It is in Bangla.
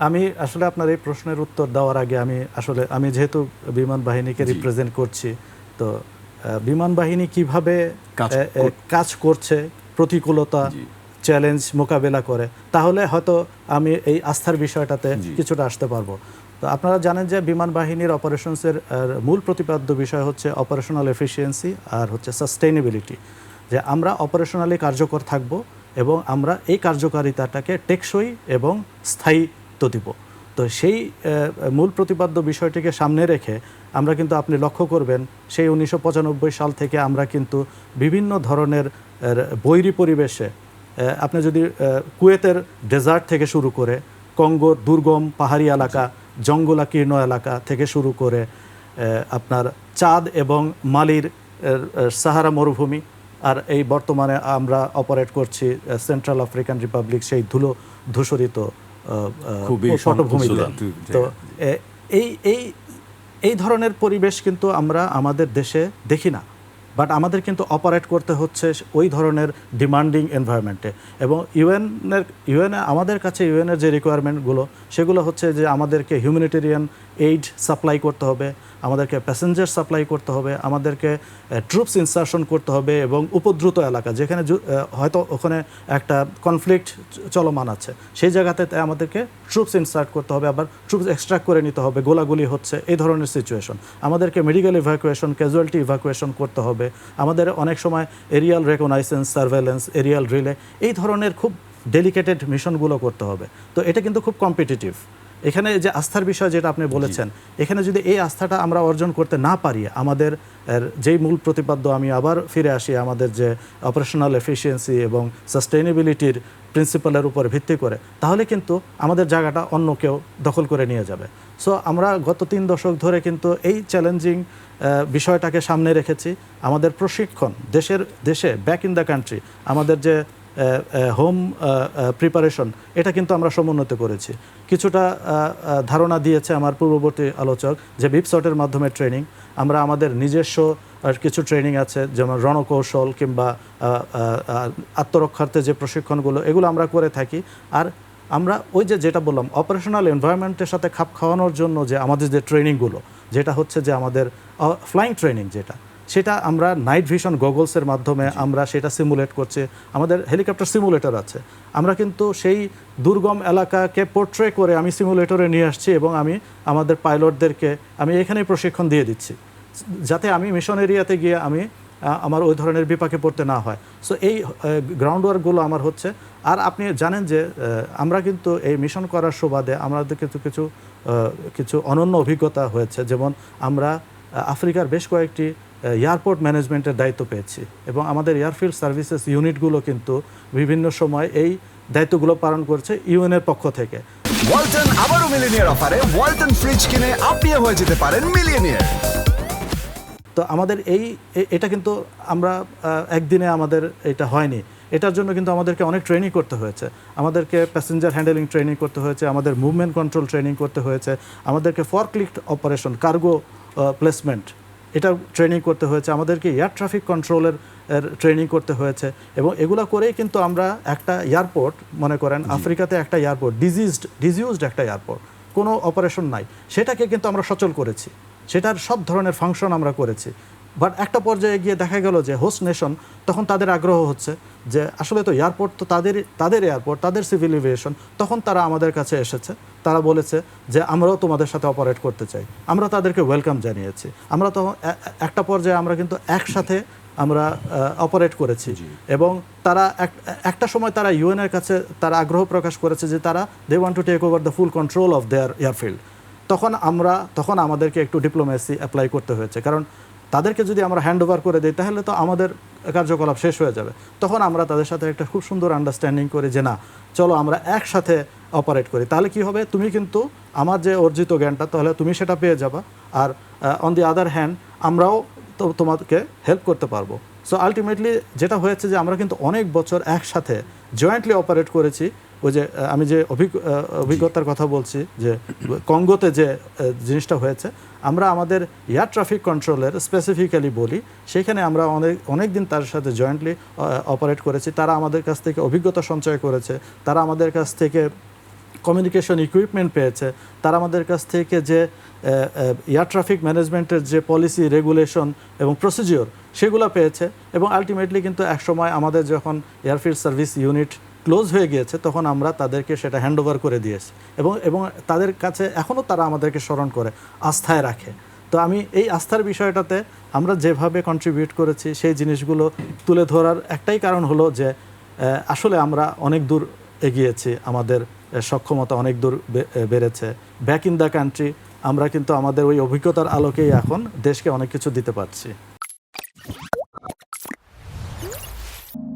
আমি আসলে আপনার এই প্রশ্নের উত্তর দেওয়ার আগে আমি আসলে আমি যেহেতু বিমান বাহিনীকে রিপ্রেজেন্ট করছি তো বিমান বাহিনী কীভাবে কাজ করছে প্রতিকূলতা চ্যালেঞ্জ মোকাবেলা করে তাহলে হয়তো আমি এই আস্থার বিষয়টাতে কিছুটা আসতে পারব। তো আপনারা জানেন যে বিমান বাহিনীর অপারেশনসের মূল প্রতিপাদ্য বিষয় হচ্ছে অপারেশনাল এফিসিয়েন্সি আর হচ্ছে সাস্টেইনেবিলিটি যে আমরা অপারেশনালি কার্যকর থাকব এবং আমরা এই কার্যকারিতাটাকে টেকসই এবং স্থায়িত্ব দিব। তো সেই মূল প্রতিপাদ্য বিষয়টিকে সামনে রেখে আমরা কিন্তু আপনি লক্ষ্য করবেন, সেই উনিশশো পঁচানব্বই সাল থেকে আমরা কিন্তু বিভিন্ন ধরনের বৈরী পরিবেশে আপনি যদি কুয়েতের ডেজার্ট থেকে শুরু করে কঙ্গোর দুর্গম পাহাড়ি এলাকা জঙ্গলাকীর্ণ এলাকা থেকে শুরু করে আপনার চাঁদ এবং মালির সাহারা মরুভূমি, আর এই বর্তমানে আমরা অপারেট করছি সেন্ট্রাল আফ্রিকান রিপাবলিক সেই ধুলো ধূসরিত সম্পদশূল তো এই এই এই ধরনের পরিবেশ কিন্তু আমরা আমাদের দেশে দেখি না। বাট আমাদের কিন্তু অপারেট করতে হচ্ছে ওই ধরনের ডিমান্ডিং এনভায়রনমেন্টে। এবং ইউএনের ইউএনে আমাদের কাছে ইউএনের যে রিকোয়ারমেন্টগুলো সেগুলো হচ্ছে যে আমাদেরকে হিউম্যানিটেরিয়ান এইড সাপ্লাই করতে হবে, আমাদেরকে প্যাসেঞ্জার সাপ্লাই করতে হবে, আমাদেরকে ট্রুপস ইনসার্শন করতে হবে এবং উপদ্রুত এলাকা যেখানে হয়তো ওখানে একটা কনফ্লিক্ট চলমান আছে, সেই জায়গাতে আমাদেরকে ট্রুপস ইনসার্ট করতে হবে, আবার ট্রুপস এক্সট্রাক্ট করে নিতে হবে, গোলাগুলি হচ্ছে এই ধরনের সিচুয়েশন আমাদেরকে মেডিকেল ইভ্যাকুয়েশন ক্যাজুয়ালিটি ইভ্যাকুয়েশন করতে হবে, আমাদের অনেক সময় aerial reconnaissance surveillance aerial relay এই ধরনের খুব ডেলিকেটেড মিশনগুলো করতে হবে। তো এটা কিন্তু খুব কম্পিটিটিভ এখানে যে আস্থার বিষয় যেটা আপনি বলেছেন, এখানে যদি এই আস্থাটা আমরা অর্জন করতে না পারি, আমাদের যেই মূল প্রতিপাদ্য আমি আবার ফিরে আসি, আমাদের যে অপারেশনাল এফিসিয়েন্সি এবং সাস্টেইনেবিলিটির প্রিন্সিপালের উপর ভিত্তি করে, তাহলে কিন্তু আমাদের জায়গাটা অন্য কেউ দখল করে নিয়ে যাবে। সো আমরা গত তিন দশক ধরে কিন্তু এই চ্যালেঞ্জিং বিষয়টাকে সামনে রেখেছি। আমাদের প্রশিক্ষণ, দেশের, দেশে ব্যাক ইন দ্য কান্ট্রি আমাদের যে হোম প্রিপারেশন এটা কিন্তু আমরা সমুন্নত করেছি। কিছুটা ধারণা দিয়েছে আমার পূর্ববর্তী আলোচক যে বিপসটের মাধ্যমে ট্রেনিং আমরা আমাদের নিজস্ব, আর কিছু ট্রেনিং আছে, যেমন রণকৌশল কিংবা আত্মরক্ষার্থে যে প্রশিক্ষণগুলো, এগুলো আমরা করে থাকি। আর আমরা ওই যে যেটা বললাম অপারেশনাল এনভায়রনমেন্টের সাথে খাপ খাওয়ানোর জন্য যে আমাদের যে ট্রেনিংগুলো যেটা হচ্ছে যে আমাদের ফ্লাইং ট্রেনিং যেটা সেটা আমরা নাইট ভিশন গগলসের মাধ্যমে আমরা সেটা সিমুলেট করছি। আমাদের হেলিকপ্টার সিমুলেটর আছে। আমরা কিন্তু সেই দুর্গম এলাকাকে পোর্ট্রে করে আমি সিমুলেটরে নিয়ে আসছি এবং আমি আমাদের পাইলটদেরকে আমি এখানেই প্রশিক্ষণ দিয়ে দিচ্ছি। যাতে আমি মিশন এরিয়াতে গিয়ে আমি আমার ওই ধরনের বিপাকে পড়তে না হয়। সো এই গ্রাউন্ড ওয়ার্কগুলো আমার হচ্ছে। আর আপনি জানেন যে আমরা কিন্তু এই মিশন করার সুবাদে আমাদের কিছু কিছু কিছু অনন্য অভিজ্ঞতা হয়েছে। যেমন আমরা আফ্রিকার বেশ কয়েকটি এয়ারপোর্ট ম্যানেজমেন্টের দায়িত্ব পেয়েছি এবং আমাদের এয়ারফিল্ড সার্ভিসেস ইউনিটগুলো কিন্তু বিভিন্ন সময় এই দায়িত্বগুলো পালন করছে ইউএনের পক্ষ থেকে। ওয়ালটন আবারও মিলিনিয়ার অফারে ওয়ালটন ফ্রিজ কিনে আপনিও হয়ে যেতে পারেন মিলিয়নিয়ার তো আমাদের এই এটা কিন্তু আমরা একদিনে আমাদের এটা হয়নি। এটার জন্য কিন্তু আমাদেরকে অনেক ট্রেনিং করতে হয়েছে। আমাদেরকে প্যাসেঞ্জার হ্যান্ডেলিং ট্রেনিং করতে হয়েছে আমাদের মুভমেন্ট কন্ট্রোল ট্রেনিং করতে হয়েছে আমাদেরকে ফরক্লিফট অপারেশন কার্গো প্লেসমেন্ট এটা ট্রেনিং করতে হয়েছে। আমাদেরকে এয়ার ট্রাফিক কন্ট্রোলের ট্রেনিং করতে হয়েছে। এবং এগুলো করেই কিন্তু আমরা একটা এয়ারপোর্ট মনে করেন আফ্রিকাতে একটা এয়ারপোর্ট ডিজিজড ডিজিউজড একটা এয়ারপোর্ট কোনো অপারেশন নাই। সেটাকে কিন্তু আমরা সচল করেছি। সেটার সব ধরনের ফাংশন আমরা করেছি। বাট একটা পর্যায়ে গিয়ে দেখা গেল যে হোস্ট নেশন তখন তাদের আগ্রহ হচ্ছে যে আসলে তো এয়ারপোর্ট তো তাদের তাদের এয়ারপোর্ট তাদের সিভিল এভিয়েশন তখন তারা আমাদের কাছে এসেছে। তারা বলেছে যে আমরাও তোমাদের সাথে অপারেট করতে চাই। আমরা তাদেরকে ওয়েলকাম জানিয়েছি। আমরা তো একটা পর্যায়ে আমরা কিন্তু একসাথে আমরা অপারেট করেছি। এবং তারা এক- একটা সময় তারা ইউএনের কাছে তারা আগ্রহ প্রকাশ করেছে যে তারা they want to take over the full control of their airfield তখন আমরা তখন আমাদেরকে একটু ডিপ্লোমেসি অ্যাপ্লাই করতে হয়েছে। কারণ তাদেরকে যদি আমরা হ্যান্ড ওভার করে দিই, তাহলে তো আমাদের কার্যকলাপ শেষ হয়ে যাবে। তখন আমরা তাদের সাথে একটা খুব সুন্দর আন্ডারস্ট্যান্ডিং করি যে, না, চলো আমরা একসাথে অপারেট করি। তাহলে কি হবে? তুমি কিন্তু আমার যে অর্জিত জ্ঞানটা, তাহলে তুমি সেটা পেয়ে যাবা। আর অন দি আদার হ্যান্ড আমরাও তো তোমাকে হেল্প করতে পারব। সো আলটিমেটলি যেটা হয়েছে যে, আমরা কিন্তু অনেক বছর একসাথে জয়েন্টলি অপারেট করেছি। ওই যে আমি যে অভিজ্ঞ অভিজ্ঞতার কথা বলছি যে কঙ্গোতে যে জিনিসটা হয়েছে আমরা আমাদের এয়ার ট্রাফিক কন্ট্রোলের স্পেসিফিক্যালি বলি সেখানে আমরা অনেক অনেক দিন তার সাথে জয়েন্টলি অপারেট করেছি। তারা আমাদের কাছ থেকে অভিজ্ঞতা সঞ্চয় করেছে তারা আমাদের কাছ থেকে কমিউনিকেশন ইকুইপমেন্ট পেয়েছে তারা আমাদের কাছ থেকে যে এয়ার ট্রাফিক ম্যানেজমেন্টের যে পলিসি রেগুলেশন এবং প্রসিজিওর সেগুলো পেয়েছে এবং আলটিমেটলি কিন্তু একসময় আমাদের যখন এয়ারফিল্ড সার্ভিস ইউনিট ক্লোজ হয়ে গিয়েছে, তখন আমরা তাদেরকে সেটা হ্যান্ড ওভার করে দিয়েছি। এবং এবং তাদের কাছে এখনও তারা আমাদেরকে স্মরণ করে, আস্থায় রাখে। তো আমি এই আস্থার বিষয়টাতে আমরা যেভাবে কন্ট্রিবিউট করেছি, সেই জিনিসগুলো তুলে ধরার একটাই কারণ হলো যে আসলে আমরা অনেক দূর এগিয়েছি, আমাদের সক্ষমতা অনেক দূর বেড়েছে। ব্যাক ইন দ্য কান্ট্রি আমরা কিন্তু আমাদের ওই অভিজ্ঞতার আলোকেই এখন দেশকে অনেক কিছু দিতে পারছি।